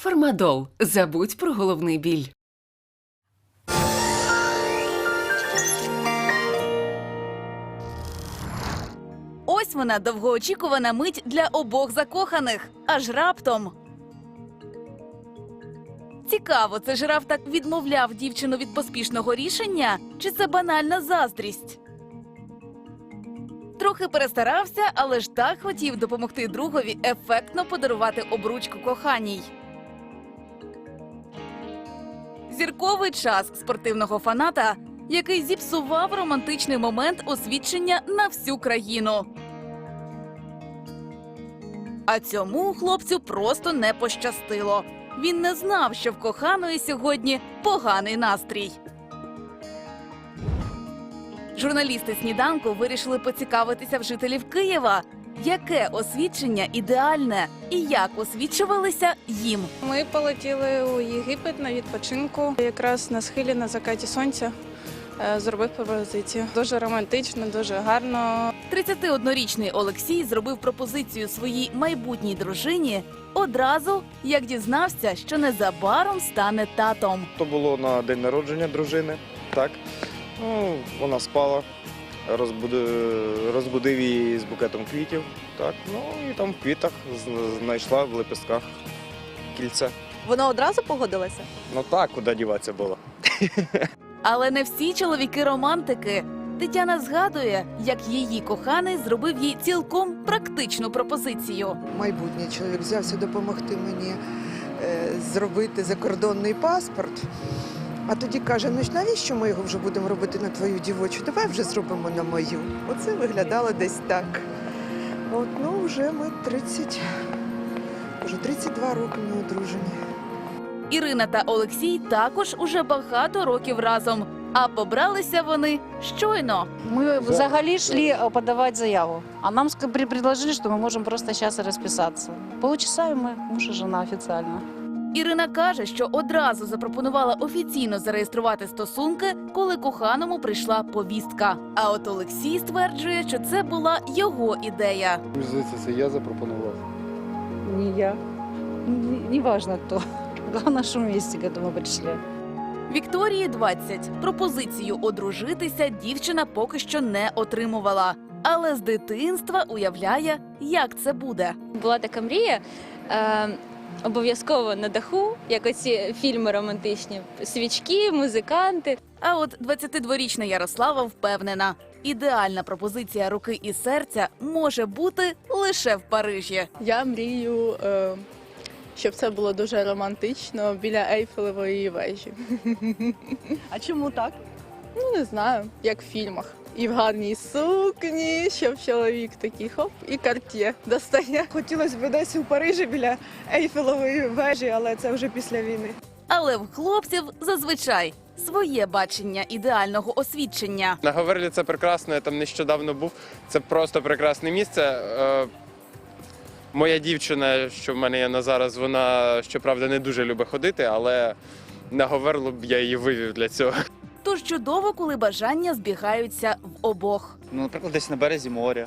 Фармадол. Забудь про головний біль. Ось вона довгоочікувана мить для обох закоханих. Аж раптом. Цікаво, це жираф так відмовляв дівчину від поспішного рішення, чи це банальна заздрість? Трохи перестарався, але ж так хотів допомогти другові ефектно подарувати обручку коханій. Зірковий час спортивного фаната, який зіпсував романтичний момент освідчення на всю країну. А цьому хлопцю просто не пощастило. Він не знав, що в коханої сьогодні поганий настрій. Журналісти сніданку вирішили поцікавитися в жителів Києва, яке освідчення ідеальне і як освічувалися їм. Ми полетіли у Єгипет на відпочинку. Якраз на схилі на закаті сонця е, зробив пропозицію. Дуже романтично, дуже гарно. 31-річний Олексій зробив пропозицію своїй майбутній дружині одразу, як дізнався, що незабаром стане татом. То було на день народження дружини, так. Ну, вона спала, розбудив, розбудив її з букетом квітів, так. Ну і там в квітах знайшла в лепестках кільце. Вона одразу погодилася? Ну так, куди діватися було. Але не всі чоловіки романтики. Тетяна згадує, як її коханий зробив їй цілком практичну пропозицію. майбутній чоловік взявся допомогти мені е, зробити закордонний паспорт. А тоді каже: ну ж навіщо ми його вже будемо робити на твою дівочу? Давай вже зробимо на мою. Оце виглядало десь так. От, ну, вже ми 30, вже 32 роки ми одружені. Ірина та Олексій також уже багато років разом. А побралися вони щойно. Мы взагалі шли э, подавать заяву, а нам ска- при- предложили, что мы можем просто сейчас и расписаться. Полчаса и мы муж и жена официально. Ірина каже, що одразу запропонувала офіційно зареєструвати стосунки, коли коханому прийшла повістка. А от Олексій стверджує, що це була його ідея. Мені здається, це я запропонував. Не я. Не, не важно кто. Главное, что вместе к этому пришли. Вікторії 20. Пропозицію одружитися дівчина поки що не отримувала. Але з дитинства уявляє, як це буде. була така мрія. Е, обов'язково на даху, як оці фільми романтичні, свічки, музиканти. А от 22-річна Ярослава впевнена, ідеальна пропозиція руки і серця може бути лише в Парижі. Я мрію, е, щоб це було дуже романтично біля Ейфелевої вежі. А чому так? Ну не знаю, як в фільмах. І в гарній сукні, щоб чоловік такий хоп, і карт'є достає. Хотілося б десь у Парижі біля Ейфелевої вежі, але це вже після війни. Але в хлопців зазвичай своє бачення ідеального освідчення. На Говерлі це прекрасно, я там нещодавно був. Це просто прекрасне місце. Е, Моя дівчина, що в мене є на зараз, вона щоправда не дуже любить ходити, але на Говерлу б я її вивів для цього. Тож чудово, коли бажання збігаються в обох. Ну, наприклад, десь на березі моря,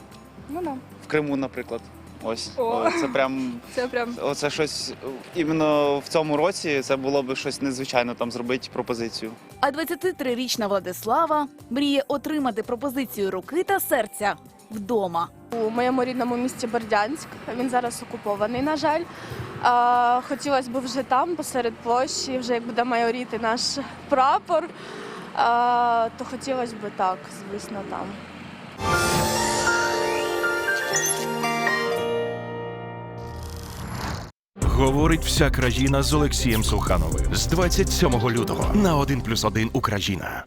Ну да. в Криму, наприклад. Ось О. О, це прям Це прям оце щось іменно в цьому році. Це було б щось незвичайно там зробити пропозицію. А 23-річна Владислава мріє отримати пропозицію руки та серця вдома. у моєму рідному місті Бердянськ. Він зараз окупований, на жаль. А, хотілося б вже там, посеред площі, вже як буде майоріти наш прапор, то хотілося б так, звісно, там. Говорить вся країна з Олексієм Сухановим з 27 лютого на 1+,1 Україна.